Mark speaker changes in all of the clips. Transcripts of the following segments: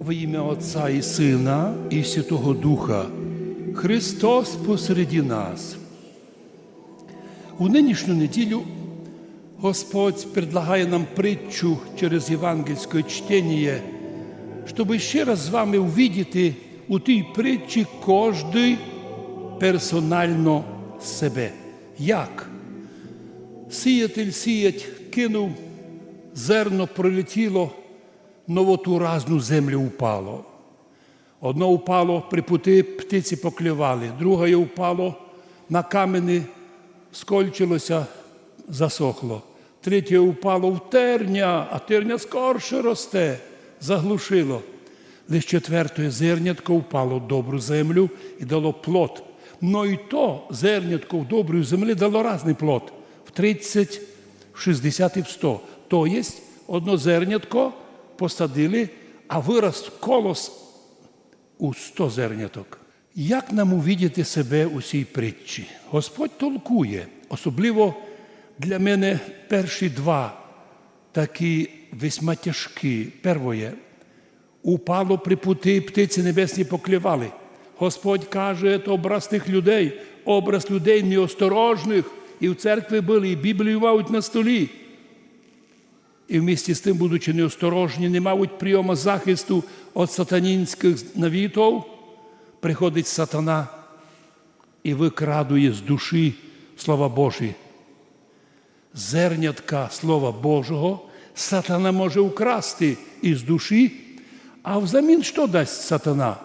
Speaker 1: Во ім'я Отця і Сина, і Святого Духа, Христос посереді нас. У нинішню неділю Господь предлагає нам притчу через євангельське чтення, щоб ще раз з вами увидіти у тій притчі кожний персонально себе. Як? Сіятель сіять, кинув, зерно пролетіло, новоту разну землю упало. Одно упало при пути, птиці поклювали, друге упало на камені, скольчилося, засохло. Третє упало в терня, а терня скорше росте, заглушило. Лише четверте зернятко впало в добру землю і дало плод. Но і то зернятко в добрій землі дало різний плод в 30, в 60 і в 100. То є одно зернятко посадили, а вирос колос у 100 зерняток. Як нам увідіти себе у цій притчі? Господь толкує, особливо для мене перші два такі весьма тяжкі. Первоє, упало при пути, птиці небесні поклівали. Господь каже, це образ тих людей, образ людей неосторожних. І в церкві були, і Біблію мають на столі. І в з тим, будучи неосторожні, не мають прийому захисту від сатанінських навітов, приходить сатана і викрадує з душі Слова Божі. Зернятка Слова Божого сатана може украсти із душі, а взамін що дасть сатана?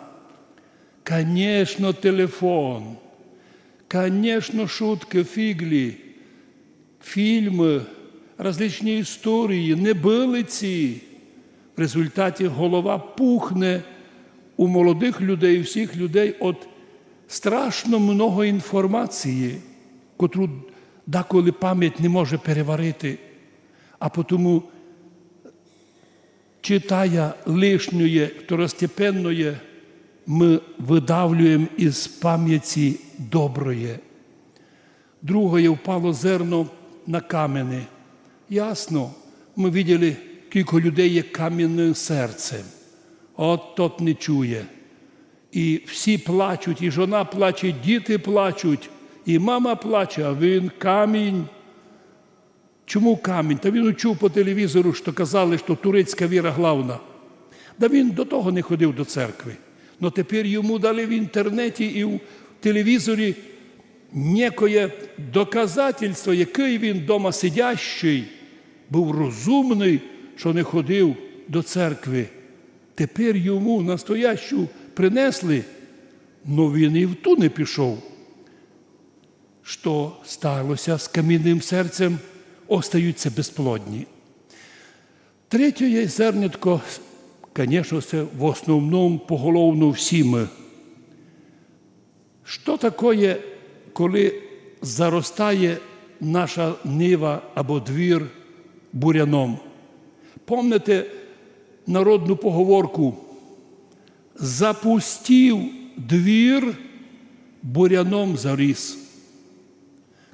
Speaker 1: Конечно, телефон, конечно, шутки, фіглі, фільми, различні історії, небилиці. В результаті голова пухне у молодих людей, всіх людей від страшно много інформації, котру деколи пам'ять не може переварити, а тому читає лишньої, второстепенної, ми видавлюємо із пам'яті доброї. Друге впало зерно на камені. Ясно, ми бачили, кілька людей є кам'яним серцем. От тот не чує. І всі плачуть, і жона плаче, і діти плачуть, і мама плаче, а він камінь. Чому камінь? Та він чув по телевізору, що казали, що турецька віра главна. Да він до того не ходив до церкви. Но тепер йому дали в інтернеті і в телевізорі некоє доказательство, який він дома сидящий, був розумний, що не ходив до церкви. Тепер йому настоящу принесли, но він і в ту не пішов. Що сталося з камінним серцем, остаються безплодні. Третє зернятко, звісно, це в основному поголовно всі ми. Що таке, коли заростає наша нива або двір буряном? Помните народну поговорку? Запустів двір, буряном заріс.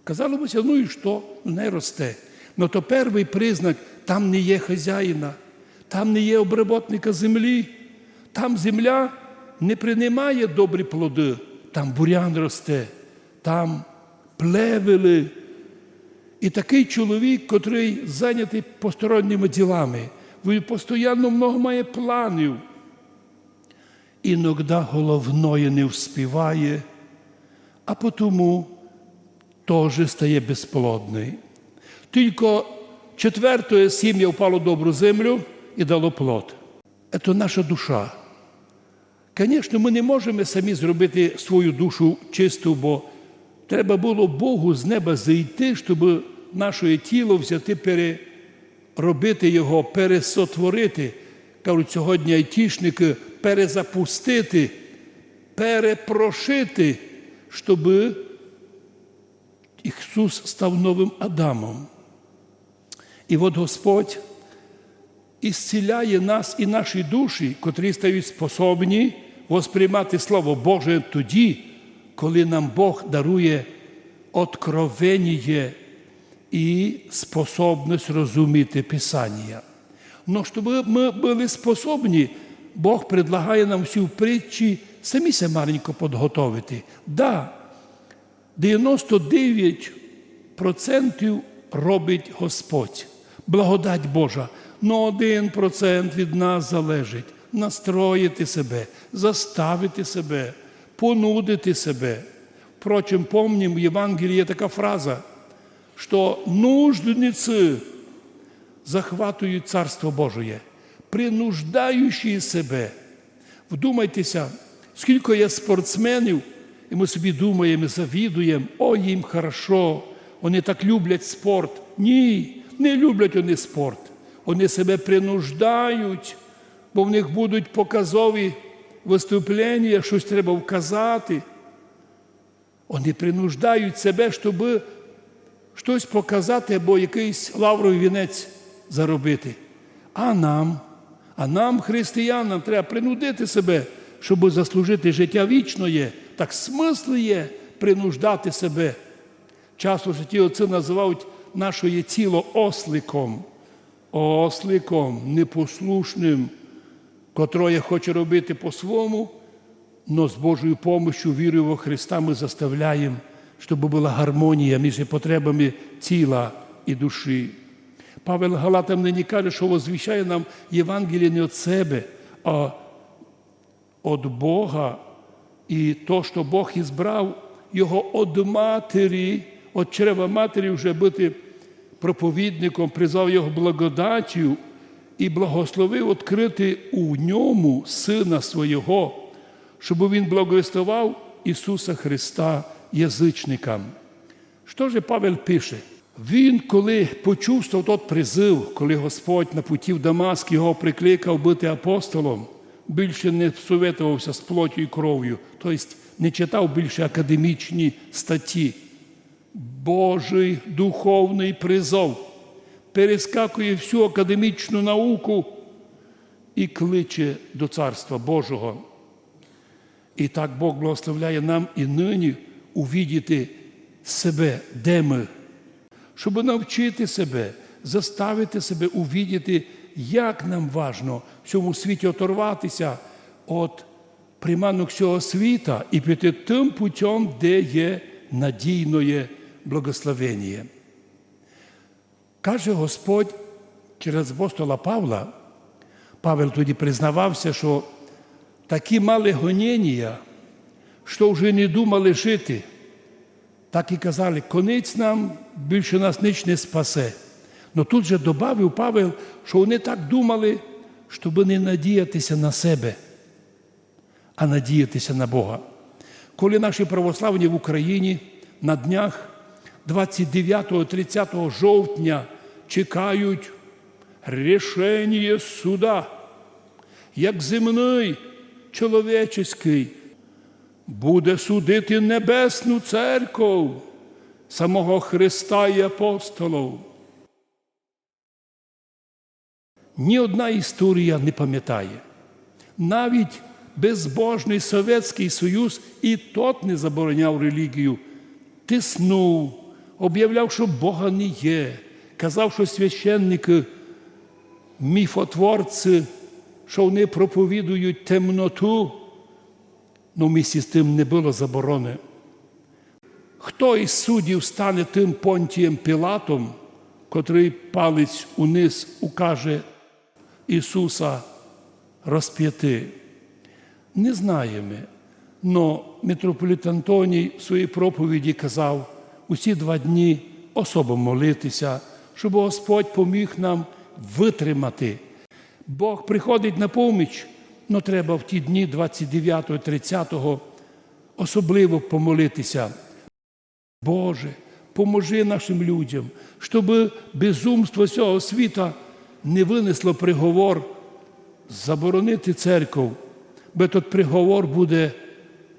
Speaker 1: Казали бися, ну і що? Не росте. Ну то перший признак, там не є хазяїна, там не є обработника землі, там земля не приймає добрі плоди, там бурян росте, там плевели. І такий чоловік, котрий зайнятий посторонніми ділами, він постійно много має планів. Іногда головної не вспіває, а тому теж стає безплодний. Тільки четвертое сім'я впало добру землю і дало плод. Це наша душа. Звісно, ми не можемо самі зробити свою душу чисту, бо треба було Богу з неба зайти, щоб наше тіло взяти, переробити його, пересотворити. Кажуть, сьогодні айтішники перезапустити, перепрошити, щоб Ісус став новим Адамом. І от Господь ісціляє нас і наші душі, котрі стають способні восприймати Слово Боже тоді, коли нам Бог дарує откровення і способність розуміти Писання. Но щоб ми були способні Бог предлагає нам всю притчі самі се маленько підготовити. Да, 99% робить Господь, благодать Божа. Но один процент від нас залежить настроїти себе, заставити себе, понудити себе. Впрочем, помним, в Євангелії є така фраза, що нуждниці захватують Царство Божие, принуждаючи себе. Вдумайтеся, скільки є спортсменів, і ми собі думаємо, завідуємо, о, їм хорошо, вони так люблять спорт. Ні, не люблять вони спорт. Вони себе принуждають, бо в них будуть показові виступлення, щось треба вказати. Вони принуждають себе, щоб щось показати або якийсь лавровий вінець заробити. А нам, а нам, християнам, треба принудити себе, щоб заслужити життя вічне. Так смисл є принуждати себе. Часто святі отці називають наше тіло осликом, осликом непослушним, котроє хоче робити по-своєму, але з Божою помощью, вірою во Христа ми заставляємо, щоб була гармонія між потребами тіла і душі. Павел Галатам нині каже, що возвіщає нам Євангеліє не від себе, а від Бога. І то, що Бог ізбрав його від матері, від чрева матері вже бути проповідником, призвав його благодаттю і благословив відкрити у ньому Сина Свого, щоб він благовістував Ісуса Христа язичникам. Що ж Павел пише? Він, коли почувствував тот призив, коли Господь на путі в Дамаск його прикликав бути апостолом, більше не советувався з плоттю і кров'ю, тобто не читав більше академічні статті. Божий духовний призов перескакує всю академічну науку і кличе до Царства Божого. І так Бог благословляє нам і нині увідіти себе, де ми, щоб навчити себе, заставити себе увідіти, як нам важно в цьому світі оторватися від приманок цього світа і піти тим путем, де є надійне благословення. Каже Господь через апостола Павла, Павел тоді признавався, що такі мали гоніння, що вже не думали жити. Так і казали, конець нам більше нас ніч не спасе. Но тут же додав Павел, що вони так думали, щоб не надіятися на себе, а надіятися на Бога. Коли наші православні в Україні на днях 29-30 жовтня чекають рішення суда, як земний чоловічий, буде судити Небесну церкву самого Христа і апостолів. Ні одна історія не пам'ятає. Навіть безбожний Совєтський Союз і тот не забороняв релігію, тиснув, об'являв, що Бога не є, казав, що священники, міфотворці, що вони проповідують темноту, в місті з тим не було заборони. Хто із суддів стане тим понтієм Пілатом, котрий палець униз укаже Ісуса розп'яти? Не знаємо. Но митрополит Антоній в своїй проповіді казав усі два дні особо молитися, щоб Господь поміг нам витримати. Бог приходить на поміч, але треба в ті дні 29-30 особливо помолитися. Боже, поможи нашим людям, щоб безумство цього світа не винесло приговор заборонити церкву, бо тут приговор буде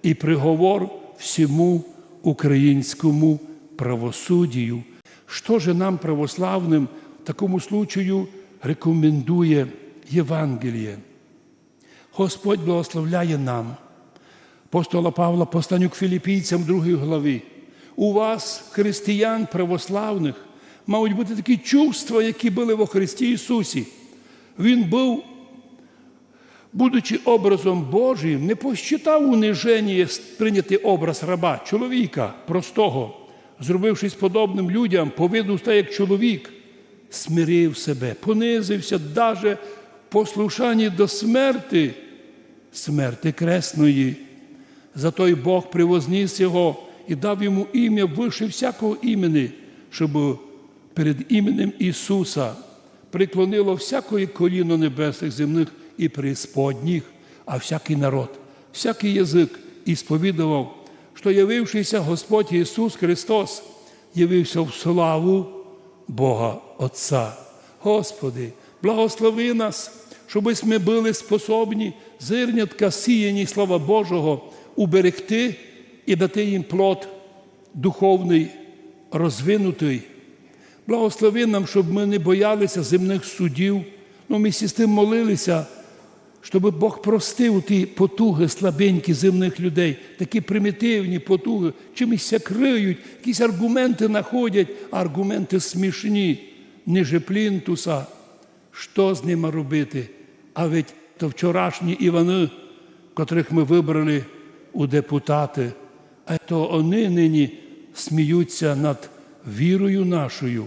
Speaker 1: і приговор всьому українському правосуддю. Що же нам, православним, в такому случаю рекомендує Євангеліє? Господь благословляє нам. Апостола Павла, посланню к філіпійцям 2 глави. У вас, християн православних, мають бути такі чувства, які були во Христі Ісусі. Він був будучи образом Божим, не посчитав униження прийняти образ раба, чоловіка простого, зробившись подобним людям, повинув стати як чоловік, смирив себе, понизився даже в послушанні до смерти, смерти кресної. Зато й Бог привозніс його і дав йому ім'я вище всякого імені, щоб перед іменем Ісуса приклонило всякої коліно небесних, земних і преисподніх, а всякий народ, всякий язик і сповідував, що явившийся Господь Ісус Христос, явився в славу Бога Отця. Господи, благослови нас, щоб ми були способні зернятка сіяні слова Божого уберегти і дати їм плод духовний, розвинутий. Благослови нам, щоб ми не боялися земних судів, ну ми всі з тим молилися, щоб Бог простив ті потуги слабенькі земних людей, такі примітивні потуги, чимось криють, якісь аргументи знаходять, а аргументи смішні, ниже плінтуса. Що з ними робити? А ведь то вчорашні Івани, котрих ми вибрали у депутати, а то вони нині сміються над вірою нашою.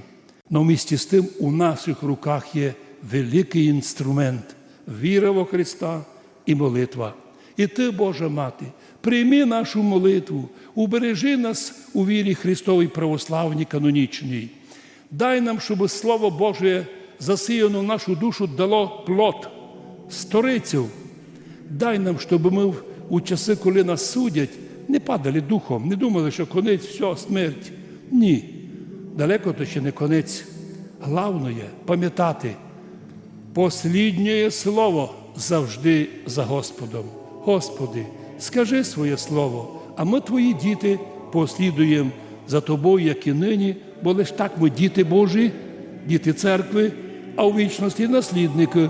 Speaker 1: Но в місті з тим у наших руках є великий інструмент віра во Христа і молитва. І ти, Божа Мати, прийми нашу молитву, убережи нас у вірі Христовій православній канонічній. Дай нам, щоб Слово Боже засіяно нашу душу дало плод, сторицю. Дай нам, щоб ми у часи, коли нас судять, не падали духом, не думали, що конець, все, смерть. Ні. Далеко то ще не конець. Главное пам'ятати, посліднє слово завжди за Господом. Господи, скажи своє слово, а ми, твої діти, послідуємо за тобою, як і нині, бо лиш так ми діти Божі, діти церкви, а у вічності наслідники